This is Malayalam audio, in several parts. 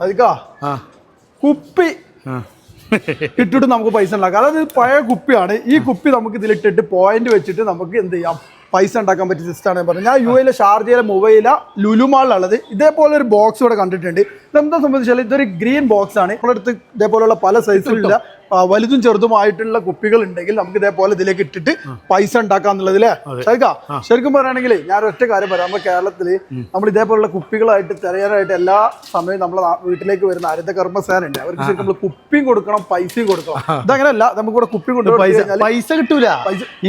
അതിക്കാ? കുപ്പി. ഇട്ടിട്ട് നമുക്ക് പൈസ ഉണ്ടാക്കാം. അതായത് പഴയ കുപ്പിയാണ്. ഈ കുപ്പി നമുക്ക് ഇതിലിട്ടിട്ട് പോയിന്റ് വെച്ചിട്ട് നമുക്ക് എന്ത് ചെയ്യാം? പൈസ ഉണ്ടാക്കാൻ പറ്റിയ സിസ്റ്റമാണ് ഞാൻ പറഞ്ഞത് ഞാൻ യു എയിലെ ഷാർജയിലെ മൊബൈല ലുലുമാളിലുള്ളത് ഇതേപോലെ ഒരു ബോക്സ് ഇവിടെ കണ്ടിട്ടുണ്ട്. ഇതെന്താ സംബന്ധിച്ചാൽ ഇതൊരു ഗ്രീൻ ബോക്സ് ആണ്. നമ്മുടെ അടുത്ത് ഇതേപോലെയുള്ള പല സൈസിലുള്ള വലുതും ചെറുതുമായിട്ടുള്ള കുപ്പികൾ ഉണ്ടെങ്കിൽ നമുക്ക് ഇതേപോലെ ഇതിലേക്ക് ഇട്ടിട്ട് പൈസ ഉണ്ടാക്കാം എന്നുള്ളതില്ലേ ശരിക്കാ ശരിക്കും പറയുകയാണെങ്കിൽ ഞാൻ ഒറ്റ കാര്യം പറയാം. നമ്മുടെ കേരളത്തിൽ നമ്മൾ ഇതേപോലുള്ള കുപ്പികളായിട്ട് തിരയാനായിട്ട് എല്ലാ സമയവും നമ്മളെ വീട്ടിലേക്ക് വരുന്ന ഹരിത കർമ്മസേനുണ്ട് അവർക്ക് ശരിക്കും നമ്മൾ കുപ്പിയും കൊടുക്കണം പൈസയും കൊടുക്കണം. ഇതങ്ങനെയല്ല നമുക്ക് ഇവിടെ കുപ്പി കൊണ്ടുപോയി പൈസ കിട്ടൂല.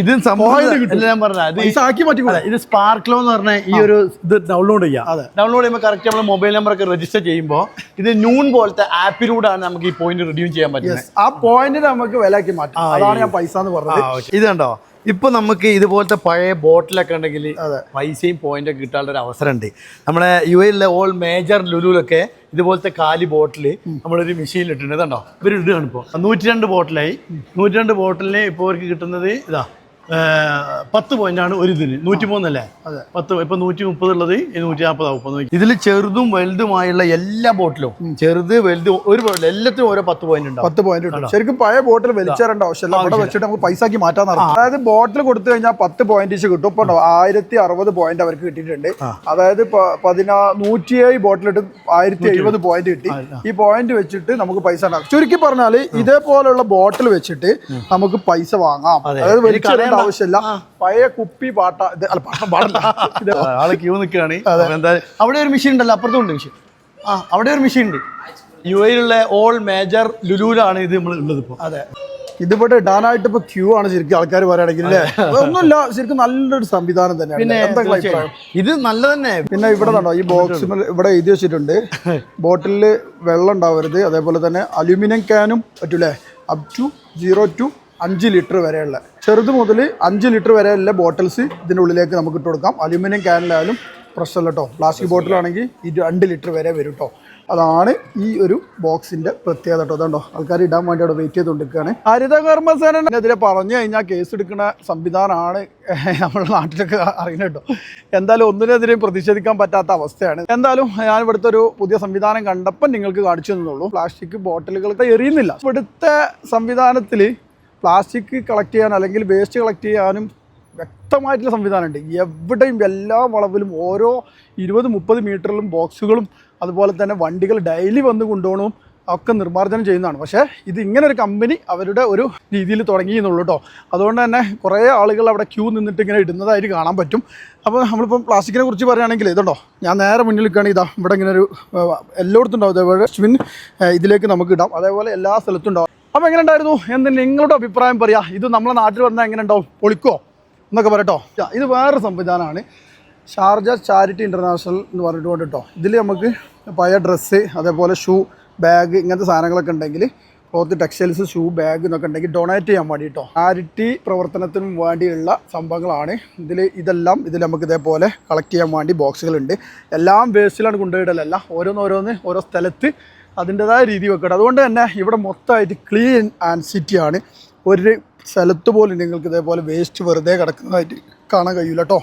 ഇത് സംഭവം ഞാൻ പറഞ്ഞ ഇത് പൈസ ആക്കി മാറ്റി ഇത് സ്പാർക്ലോ എന്ന് പറഞ്ഞ ഈ ഒരു ഇത് ഡൗൺലോഡ് ചെയ്യാം. അതെ. ഡൗൺലോഡ് ചെയ്യുമ്പോൾ കറക്റ്റ് നമ്മൾ മൊബൈൽ നമ്പർ ഒക്കെ രജിസ്റ്റർ ചെയ്യുമ്പോൾ ഇത് നൂൺ പോലത്തെ ആപ്പിലൂടെയാണ് നമുക്ക് ഈ പോയിന്റ് റിഡ്യൂം ചെയ്യാൻ പറ്റുന്നത്. ആ പോയിന്റ് നമുക്ക് വിലയാക്കി മാറ്റാം. അതാണ് ഞാൻ പൈസ എന്ന് പറഞ്ഞത്. ഇത് കണ്ടോ? ഇപ്പൊ നമുക്ക് ഇതുപോലത്തെ പഴയ ബോട്ടിലൊക്കെ ഉണ്ടെങ്കിൽ. പൈസയും പോയിന്റ് ഒക്കെ കിട്ടാനുള്ള ഒരു അവസരമുണ്ട്. നമ്മളെ യു എയിലെ ഓൾ മേജർ ലുലുലൊക്കെ ഇതുപോലത്തെ കാലി ബോട്ടിൽ നമ്മളൊരു മെഷീനിൽ ഇട്ടിട്ടുണ്ട്. കണ്ടോ? ഇവർ ഇടുകയാണ് ഇപ്പോൾ നൂറ്റി രണ്ട് ബോട്ടിലായി നൂറ്റി രണ്ട് ബോട്ടിലിന് ഇപ്പോൾ അവർക്ക് കിട്ടുന്നത് ഇതാ. പത്ത് പോയിന്റ് ആണ് ഒരു ഇതിന്. നൂറ്റി മൂന്നല്ലേ അതെ. പത്ത് ഇപ്പൊ നൂറ്റി മുപ്പത് ഉള്ളത് നൂറ്റി നാൽപ്പതാവും ഇപ്പൊ നോക്കി. ഇതിൽ ചെറുതും വലുതുമായുള്ള എല്ലാ ബോട്ടിലും ചെറുത് വലുത് ഒരു ബോട്ടിൽ എല്ലാത്തിനും ഓരോ പത്ത് പോയിന്റ് ഉണ്ട് പത്ത് പോയിന്റ് ഉണ്ട് ശരിക്കും പഴയ ബോട്ടിൽ വലിച്ചേരേണ്ട ആവശ്യമില്ല അവിടെ വെച്ചിട്ട് നമുക്ക് പൈസ ആക്കി മാറ്റാൻ നടക്കും. അതായത് ബോട്ടിൽ കൊടുത്തു കഴിഞ്ഞാൽ പത്ത് പോയിന്റ് കിട്ടും. ഇപ്പൊ ആയിരത്തി അറുപത് പോയിന്റ് അവർക്ക് കിട്ടിയിട്ടുണ്ട്. അതായത് പതിനാ നൂറ്റിയേഴ് ബോട്ടിലിട്ട് ആയിരത്തി എഴുപത് പോയിന്റ് കിട്ടി. ഈ പോയിന്റ് വെച്ചിട്ട് നമുക്ക് പൈസ ഉണ്ടാക്കാം ചുരുക്കി പറഞ്ഞാൽ ഇതേപോലുള്ള ബോട്ടിൽ വെച്ചിട്ട് നമുക്ക് പൈസ വാങ്ങാം. അതായത് വലിച്ചേരേണ്ട ആവശ്യമില്ല. പഴയ കുപ്പി പാട്ട ഇത് അല്ല പാട്ട പാടല്ല ഇത് ആൾ ക്യൂ നിൽക്കുകയാണ് അവിടെ ഒരു മെഷീൻ ഉണ്ടല്ലോ അപ്പുറത്തും ഉണ്ട് മെഷീൻ ആ അവിടെ ഒരു മെഷീൻ ഉണ്ട്. യു എയിലുള്ള ഓൾ മേജർ ലുലൂലാണ് ഇത് നമ്മൾ ഉള്ളത് ഇപ്പോൾ അതെ. ഇതിവിടെ ഇടാനായിട്ട് ഇപ്പൊ ക്യൂ ആണ് ശരിക്കും ആൾക്കാർ പറയുകയാണെങ്കിൽ അല്ലേ? ഒന്നുമില്ല ശരിക്കും നല്ലൊരു സംവിധാനം തന്നെയാണ്. എന്താ നിങ്ങളെ അഭിപ്രായം? ഇത് നല്ല തന്നെ. പിന്നെ ഇവിടെ കണ്ടോ ഈ ബോക്സ് ഇവിടെ എഴുതി വെച്ചിട്ടുണ്ട്. ബോട്ടിലിൽ വെള്ളം ഉണ്ടാവരുത്. അതേപോലെ തന്നെ അലുമിനിയം ക്യാനും പറ്റൂലേ? അപ് ടു സീറോ ടു അഞ്ച് ലിറ്റർ വരെയുള്ള ചെറുത് മുതൽ അഞ്ച് ലിറ്റർ വരെയുള്ള ബോട്ടിൽസ് ഇതിന്റെ ഉള്ളിലേക്ക് നമുക്ക് ഇട്ട് കൊടുക്കാം. അലുമിനിയം ക്യാനിലായാലും പ്രശ്നമില്ല കേട്ടോ. പ്ലാസ്റ്റിക് ബോട്ടിലാണെങ്കിൽ ഈ രണ്ട് ലിറ്റർ വരെ വരും കേട്ടോ. അതാണ് ഈ ഒരു ബോക്സിന്റെ പ്രത്യേകത കേട്ടോ. അതുകൊണ്ടോ ആൾക്കാർ ഇടാൻ വേണ്ടി അവിടെ വെയിറ്റ് ചെയ്തുകൊണ്ടിരിക്കുകയാണ്. ഹരിത കർമ്മസേനെതിരെ പറഞ്ഞു കഴിഞ്ഞാൽ കേസ് എടുക്കുന്ന സംവിധാനമാണ് നമ്മുടെ നാട്ടിലൊക്കെ അറിയുന്നത് കേട്ടോ. എന്തായാലും ഒന്നിനെതിരെയും പ്രതിഷേധിക്കാൻ പറ്റാത്ത അവസ്ഥയാണ്. എന്തായാലും ഞാൻ ഇവിടുത്തെ ഒരു പുതിയ സംവിധാനം കണ്ടപ്പോൾ നിങ്ങൾക്ക് കാണിച്ചു തന്നുള്ളൂ. പ്ലാസ്റ്റിക് ബോട്ടിലുകളൊക്കെ എറിയുന്നില്ല. ഇവിടുത്തെ സംവിധാനത്തിൽ പ്ലാസ്റ്റിക് കളക്ട് ചെയ്യാൻ അല്ലെങ്കിൽ വേസ്റ്റ് കളക്ട് ചെയ്യാനും വ്യക്തമായിട്ടുള്ള സംവിധാനമുണ്ട്. എവിടെയും എല്ലാ വളവിലും ഓരോ ഇരുപത് മുപ്പത് മീറ്ററിലും ബോക്സുകളും അതുപോലെ തന്നെ വണ്ടികൾ ഡെയിലി വന്ന് കൊണ്ടുപോകണം ഒക്കെ നിർമ്മാർജനം ചെയ്യുന്നതാണ്. പക്ഷേ ഇത് ഇങ്ങനെ ഒരു കമ്പനി അവരുടെ ഒരു രീതിയിൽ തുടങ്ങി എന്നുള്ളൂ കേട്ടോ. അതുകൊണ്ട് തന്നെ കുറേ ആളുകൾ അവിടെ ക്യൂ നിന്നിട്ട് ഇങ്ങനെ ഇടുന്നതായിട്ട് കാണാൻ പറ്റും. അപ്പോൾ നമ്മളിപ്പം പ്ലാസ്റ്റിക്കിനെ കുറിച്ച് പറയുകയാണെങ്കിൽ ഇതുണ്ടോ? ഞാൻ നേരെ മുന്നിൽ നിൽക്കുകയാണെങ്കിൽ ഇതാ ഇവിടെ ഇങ്ങനെ ഒരു എല്ലായിടത്തും ഉണ്ടാവും. അതേപോലെ ഇതിലേക്ക് നമുക്ക് ഇടാം. അതേപോലെ എല്ലാ സ്ഥലത്തും ഉണ്ടാവും. അപ്പോൾ എങ്ങനെ ഉണ്ടായിരുന്നു എന്ന് നിങ്ങളുടെ അഭിപ്രായം പറയാ. ഇത് നമ്മളെ നാട്ടിൽ വന്നാൽ എങ്ങനെ ഉണ്ടാവും പൊളിക്കോ? എന്നൊക്കെ പറയട്ടോ. ഇത് വേറൊരു സംവിധാനമാണ്. ഷാർജ ചാരിറ്റി ഇന്റർനാഷണൽ എന്ന് പറഞ്ഞിട്ട് കൊണ്ടിട്ടോ ഇതിൽ നമുക്ക് പഴയ ഡ്രസ്സ് അതേപോലെ ഷൂ ബാഗ് ഇങ്ങനത്തെ സാധനങ്ങളൊക്കെ ഉണ്ടെങ്കിൽ ക്ലോത്ത് ടെക്സ്റ്റൈൽസ് ഷൂ ബാഗ് എന്നൊക്കെ ഉണ്ടെങ്കിൽ ഡൊണേറ്റ് ചെയ്യാൻ വേണ്ടിയിട്ടോ ചാരിറ്റി പ്രവർത്തനത്തിനും വേണ്ടിയുള്ള സംഭവങ്ങളാണ്. ഇതിൽ ഇതെല്ലാം ഇതിൽ നമുക്ക് ഇതേപോലെ കളക്ട് ചെയ്യാൻ വേണ്ടി ബോക്സുകളുണ്ട് എല്ലാം വേസ്റ്റിലാണ് കൊണ്ടുപോയിടലല്ല ഓരോന്നോരോന്ന് ഓരോ സ്ഥലത്ത് അതിന്റെതായ രീതി വെക്കട്ടെ. അതുകൊണ്ട് തന്നെ ഇവിടെ മൊത്തമായിട്ട് ക്ലീൻ ആൻഡ് സിറ്റിയാണ് ഒരു സ്ഥലത്ത് പോലും നിങ്ങൾക്ക് ഇതേപോലെ വേസ്റ്റ് വെറുതെ കിടക്കുന്നതായിട്ട് കാണാൻ കഴിയില്ല കേട്ടോ